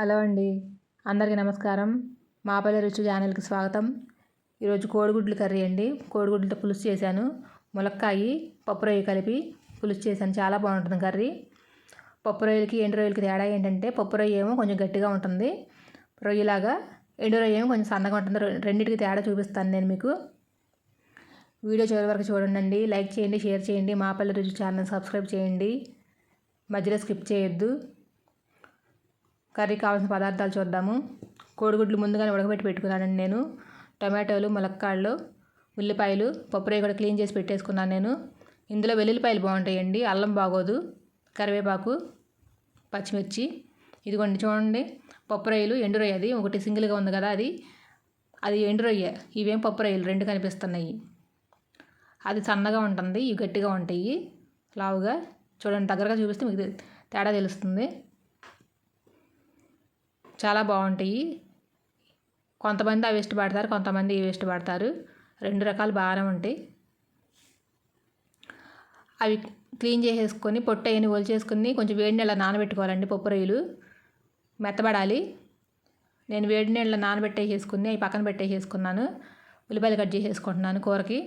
Hello అండి. అందరికీ నమస్కారం. మాపల్లె రుచి ఛానల్కి స్వాగతం. ఈరోజు కోడిగుడ్లు కర్రీ అండి. కోడిగుడ్లతో పులుసు చేశాను. ములక్కాయి పప్పు రొయ్య కలిపి పులుసు చేశాను. చాలా బాగుంటుంది కర్రీ. పప్పు రొయ్యలకి ఎండు రొయ్యలకి తేడా ఏంటంటే పప్పు రొయ్య ఏమో కొంచెం గట్టిగా ఉంటుంది. రొయ్యలాగా ఎండు రొయ్య ఏమో కొంచెం సన్నగా ఉంటుంది. రెండింటికి తేడా చూపిస్తాను నేను మీకు. వీడియో చివరి వరకు చూడండి లైక్ చేయండి షేర్ చేయండి. మాపల్లె రుచి ఛానల్ సబ్స్క్రైబ్ చేయండి. మధ్యలో స్కిప్ చేయొద్దు. కర్రీ కావాల్సిన పదార్థాలు చూద్దాము. కోడిగుడ్లు ముందుగానే ఉడకబెట్టి పెట్టుకున్నానండి నేను. టమాటోలు ములక్కాళ్ళు ఉల్లిపాయలు పప్పురే కూడా క్లీన్ చేసి పెట్టేసుకున్నాను నేను. ఇందులో వెల్లుల్లిపాయలు బాగుంటాయండి. అల్లం బాగోదు. కరివేపాకు పచ్చిమిర్చి. ఇదిగోండి చూడండి. పప్పు రొయ్యలు ఎండు రొయ్య అది. ఒకటి సింగిల్గా ఉంది కదా అది. అది ఎండు రొయ్య. ఇవేం పప్పు రొయ్యలు? రెండు కనిపిస్తున్నాయి. అది సన్నగా ఉంటుంది. ఇవి గట్టిగా ఉంటాయి. లావుగా. చూడండి దగ్గరగా చూపిస్తే మీకు తేడా తెలుస్తుంది. చాలా బాగుంటాయి. కొంతమంది అవి ఇష్టపడతారు కొంతమంది ఇవి ఇష్టపడతారు. రెండు రకాలు బాగానే ఉంటాయి. అవి క్లీన్ చేసేసుకొని పొట్టు అవన్నీ ఒలిచేసుకుని కొంచెం వేడి నీళ్ళ నానబెట్టుకోవాలండి పప్పు రొయ్యలు. మెత్తబడాలి. నేను వేడి నీళ్ళ నానబెట్టేసేసుకుని అవి పక్కన పెట్టేసేసుకున్నాను. ఉల్లిపాయలు కట్ చేసేసుకుంటున్నాను కూరకి.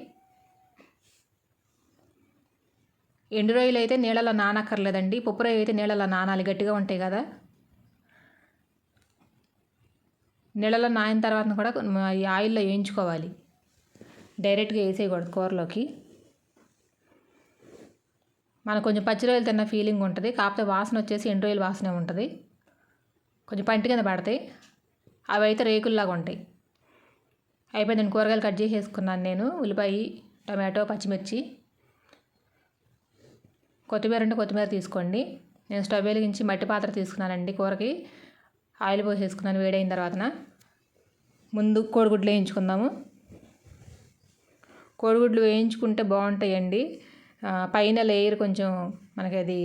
ఎండు రొయ్యలు అయితే నీళ్ళలో నానక్కర్లేదండి. పప్పు రొయ్యలు అయితే నీళ్ళలో నానాలి గట్టిగా ఉంటాయి కదా. నీళ్ళలో నాయిన తర్వాత కూడా ఈ ఆయిల్లో వేయించుకోవాలి. డైరెక్ట్గా వేసేయకూడదు కూరలోకి. మనకు కొంచెం పచ్చి రొయ్యలు తిన్న ఫీలింగ్ ఉంటుంది. కాకపోతే వాసన వచ్చేసి ఎండు రొయ్యలు వాసనే ఉంటుంది. కొంచెం పంటి కింద పడతాయి. అవి అయితే రేకుల్లాగా ఉంటాయి. అయిపోయిందండి కూరగాయలు కట్ చేసేసుకున్నాను నేను. ఉల్లిపాయ టమాటో పచ్చిమిర్చి. కొత్తిమీర అంటే కొత్తిమీర తీసుకోండి. నేను స్టవ్ వెలిగించి మట్టి పాత్ర తీసుకున్నానండి కూరకి. ఆయిల్ పోసేసుకున్నాను వేడైన తర్వాతన? ముందు కోడిగుడ్లు వేయించుకుందాము. కోడిగుడ్లు వేయించుకుంటే బాగుంటాయండి. పైన లేయర్ కొంచెం మనకి అది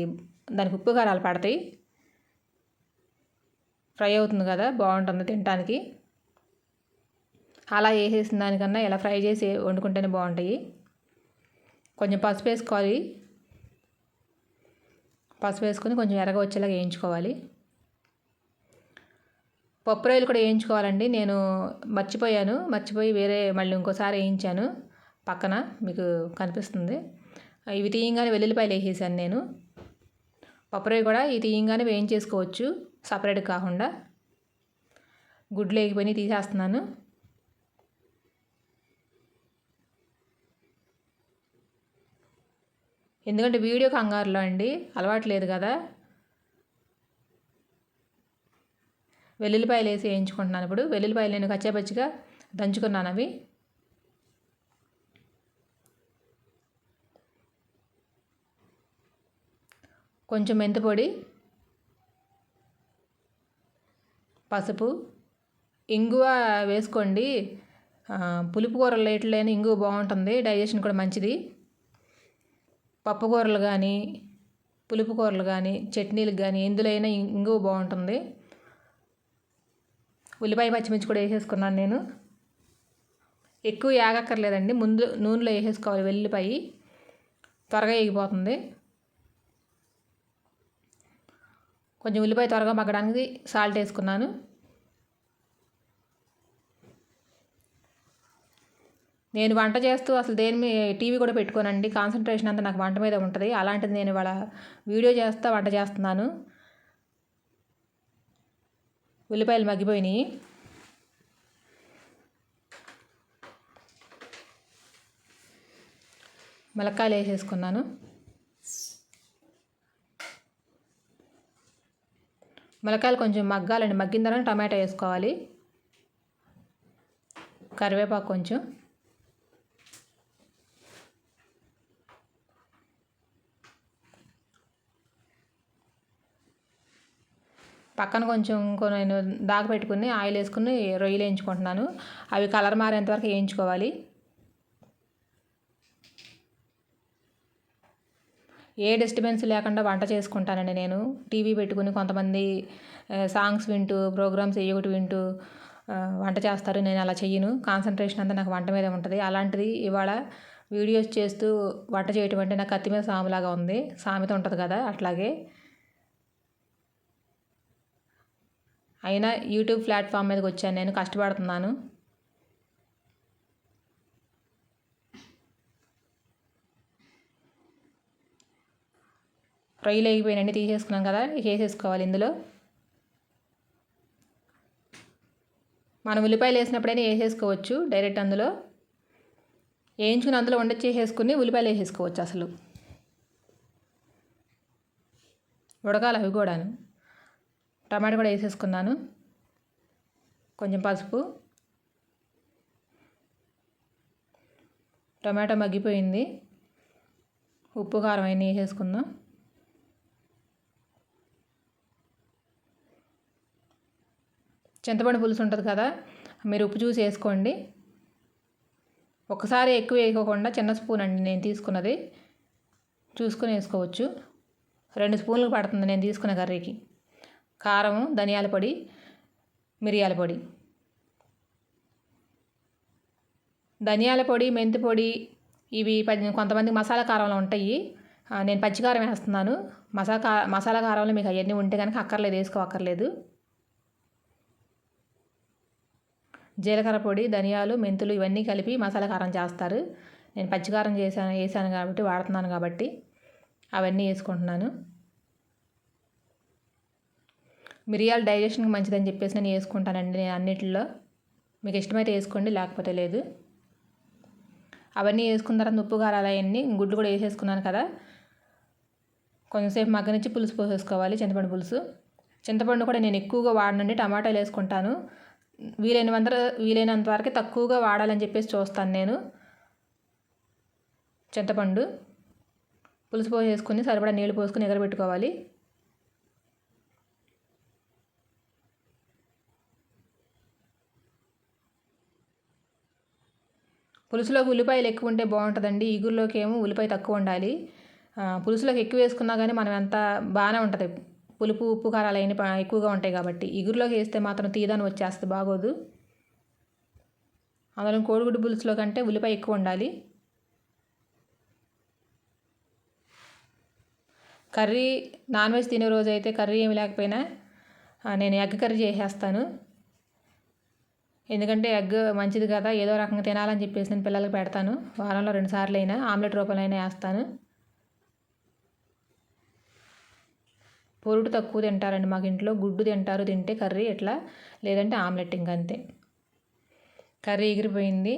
దానికి ఉప్పు కారాలు పడతాయి. ఫ్రై అవుతుంది కదా బాగుంటుంది తినడానికి అలా వేసేసిన దానికన్నా ఇలా ఫ్రై చేసి వండుకుంటేనే బాగుంటాయి. కొంచెం పసుపు వేసుకోవాలి. పసుపు వేసుకొని కొంచెం ఎరగ వచ్చేలాగా వేయించుకోవాలి. పప్పు రొయ్యలు కూడా వేయించుకోవాలండి. నేను మర్చిపోయాను. మర్చిపోయి వేరే మళ్ళీ ఇంకోసారి వేయించాను. పక్కన మీకు కనిపిస్తుంది. ఇవి తీయంగానే వెల్లుల్లిపాయలు వేసేసాను నేను. పప్పు రొయ్య కూడా ఇవి తీయంగానే వేయించేసుకోవచ్చు. సపరేట్ కాకుండా. గుడ్లు వేగిపోయి తీసేస్తున్నాను. ఎందుకంటే వీడియో కంగారులో అండి. అలవాటు లేదు కదా. వెల్లుల్లిపాయలు వేసి వేయించుకుంటున్నాను. ఇప్పుడు వెల్లుల్లిపాయలు నేను కచ్చాపచ్చిగా దంచుకున్నాను అవి. కొంచెం మెంతిపొడి పసుపు ఇంగువ వేసుకోండి. పులుపు కూరలు ఎట్లయినా ఇంగువ బాగుంటుంది డైజెషన్ కూడా మంచిది. పప్పు కూరలు కానీ పులుపు కూరలు కానీ చట్నీలకు కానీ ఎందులో అయినా ఇంగువ బాగుంటుంది. ఉల్లిపాయ పచ్చిమిర్చి కూడా వేసేసుకున్నాను నేను. ఎక్కువ యాగక్కర్లేదండి. ముందు నూనెలో వేసేసుకోవాలి వెల్లిపాయి. త్వరగా వేగిపోతుంది. కొంచెం ఉల్లిపాయ త్వరగా మగ్గడానికి సాల్ట్ వేసుకున్నాను. నేను వంట చేస్తూ అసలు దేని టీవీ కూడా పెట్టుకోనండి. కాన్సన్ట్రేషన్ అంతా నాకు వంట మీద ఉంటుంది. అలాంటిది నేను ఇవాళ వీడియో చేస్తా వంట చేస్తున్నాను. ఉల్లిపాయలు మగ్గిపోయినాయి. మిలక్కాయలు వేసేసుకున్నాను. మిలకాయలు కొంచెం మగ్గాలండి. మగ్గిన తర్వాత టమాటా వేసుకోవాలి. కరివేపాకు కొంచెం. పక్కన కొంచెం నేను దాకా పెట్టుకుని ఆయిల్ వేసుకుని రొయ్యలు వేయించుకుంటున్నాను. అవి కలర్ మారేంతవరకు వేయించుకోవాలి. ఏ డిస్టర్బెన్స్ లేకుండా వంట చేసుకుంటానండి నేను. టీవీ పెట్టుకుని కొంతమంది సాంగ్స్ వింటూ ప్రోగ్రామ్స్ ఒకటి వింటూ వంట చేస్తారు. నేను అలా చెయ్యను. కాన్సన్ట్రేషన్ అంతా నాకు వంట మీద ఉంటుంది. అలాంటిది ఇవాళ వీడియోస్ చేస్తూ వంట చేయటం అంటే నాకు కత్తి మీద సాములాగా ఉంది. సామెత ఉంటుంది కదా అట్లాగే. అయినా యూట్యూబ్ ప్లాట్ఫామ్ మీదకి వచ్చాను. నేను కష్టపడుతున్నాను. రొయ్యలు వేగిపోయినండి తీసేసుకున్నాం కదా వేసేసుకోవాలి ఇందులో. మనం ఉల్లిపాయలు వేసినప్పుడైనా వేసేసుకోవచ్చు డైరెక్ట్ అందులో. వేయించుకుని అందులో వండ చేసేసుకుని ఉల్లిపాయలు వేసేసుకోవచ్చు అసలు. ఉడకాలి అవి కూడాను. టమాటా కూడా వేసేసుకున్నాను. కొంచెం పసుపు. టమాటా మగ్గిపోయింది. ఉప్పు కారం అవన్నీ వేసేసుకుందాం. చింతపండు పులుసు ఉంటుంది కదా మీరు ఉప్పు చూసి వేసుకోండి. ఒకసారి ఎక్కువ వేయకోకుండా చిన్న స్పూన్ అండి నేను తీసుకున్నది. చూసుకొని వేసుకోవచ్చు. రెండు స్పూన్లు పడుతుంది నేను తీసుకున్న కర్రీకి. కారం ధనియాల పొడి మిరియాల పొడి. ధనియాల పొడి మెంతి పొడి ఇవి కొంతమంది మసాలా కారంలో ఉంటాయి. నేను పచ్చికారం వేస్తున్నాను. మసాలా మసాలా కారంలో మీకు అవన్నీ ఉంటే కనుక అక్కర్లేదు వేసుకోవక్కర్లేదు. జీలకర్ర పొడి ధనియాలు మెంతులు ఇవన్నీ కలిపి మసాలా కారం చేస్తారు. నేను పచ్చికారం చేశాను వేసాను కాబట్టి వాడుతున్నాను కాబట్టి అవన్నీ వేసుకుంటున్నాను. మిరియాలు డైజెషన్కి మంచిదని చెప్పేసి నేను వేసుకుంటానండి నేను అన్నిటిలో. మీకు ఇష్టమైతే వేసుకోండి లేకపోతే లేదు. అవన్నీ వేసుకున్న తర్వాత ఉప్పు కారాలు అవన్నీ గుడ్లు కూడా వేసేసుకున్నాను కదా. కొంచెంసేపు మగ్గనిచ్చి పులుసు పోసేసుకోవాలి చింతపండు పులుసు. చింతపండు కూడా నేను ఎక్కువగా వాడనండి టమాటాలు వేసుకుంటాను. వీలైనంత వీలైనంత వరకు తక్కువగా వాడాలని చెప్పేసి చూస్తాను నేను. చింతపండు పులుసు పోసేసుకుని సరిపడా నీళ్ళు పోసుకొని ఎగరబెట్టుకోవాలి. పులుసులోకి ఉల్లిపాయలు ఎక్కువ ఉంటే బాగుంటుందండి. ఈగురులోకి ఏమో ఉల్లిపాయ తక్కువ ఉండాలి. పులుసులోకి ఎక్కువ వేసుకున్నా కానీ మనం ఎంత బాగానే ఉంటుంది. పులుపు ఉప్పు కారాలు అయిన ఎక్కువగా ఉంటాయి కాబట్టి. ఇగురులోకి వేస్తే మాత్రం తీదని వచ్చేస్తే బాగోదు. అందులో కోడిగుడ్డు పులుసులో కంటే ఉల్లిపాయ ఎక్కువ ఉండాలి. కర్రీ నాన్ వెజ్ తినే రోజు అయితే కర్రీ ఏమి లేకపోయినా నేను ఎగ్ కర్రీ చేసేస్తాను. ఎందుకంటే ఎగ్ మంచిది కదా ఏదో రకంగా తినాలని చెప్పేసి నేను పిల్లలకి పెడతాను. వారంలో రెండు సార్లు అయినా ఆమ్లెట్ రూపంలో అయినా వేస్తాను. పొరుడు తక్కువ తింటారండి మాకు ఇంట్లో. గుడ్డు తింటారు తింటే కర్రీ ఎట్లా? లేదంటే ఆమ్లెట్ ఇంకంతే కర్రీ ఎగిరిపోయింది.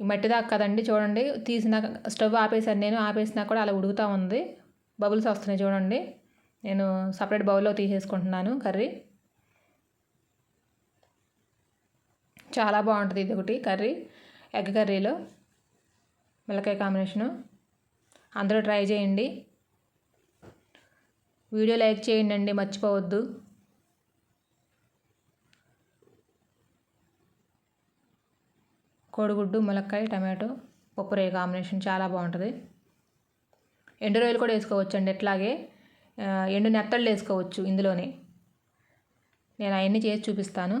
ఈ మట్టి దాకా కదండి చూడండి. తీసినాక స్టవ్ ఆపేసాను నేను. ఆపేసినా కూడా అలా ఉడుకుతూ ఉంది. బబుల్స్ వస్తున్నాయి చూడండి. నేను సపరేట్ బౌల్లో తీసేసుకుంటున్నాను కర్రీ. చాలా బాగుంటుంది ఇది ఒకటి కర్రీ ఎగ్ కర్రీలో మిల్లకాయ కాంబినేషను. అందరూ ట్రై చేయండి. వీడియో లైక్ చేయండి అండి మర్చిపోవద్దు. కోడిగుడ్డు ములక్కాయ టమాటో పప్పు రేయ కాంబినేషన్ చాలా బాగుంటుంది. ఎండు రొయ్యలు కూడా వేసుకోవచ్చు అండి ఎట్లాగే ఎండు నెత్తళ్ళు వేసుకోవచ్చు ఇందులోనే. నేను అవన్నీ చేసి చూపిస్తాను.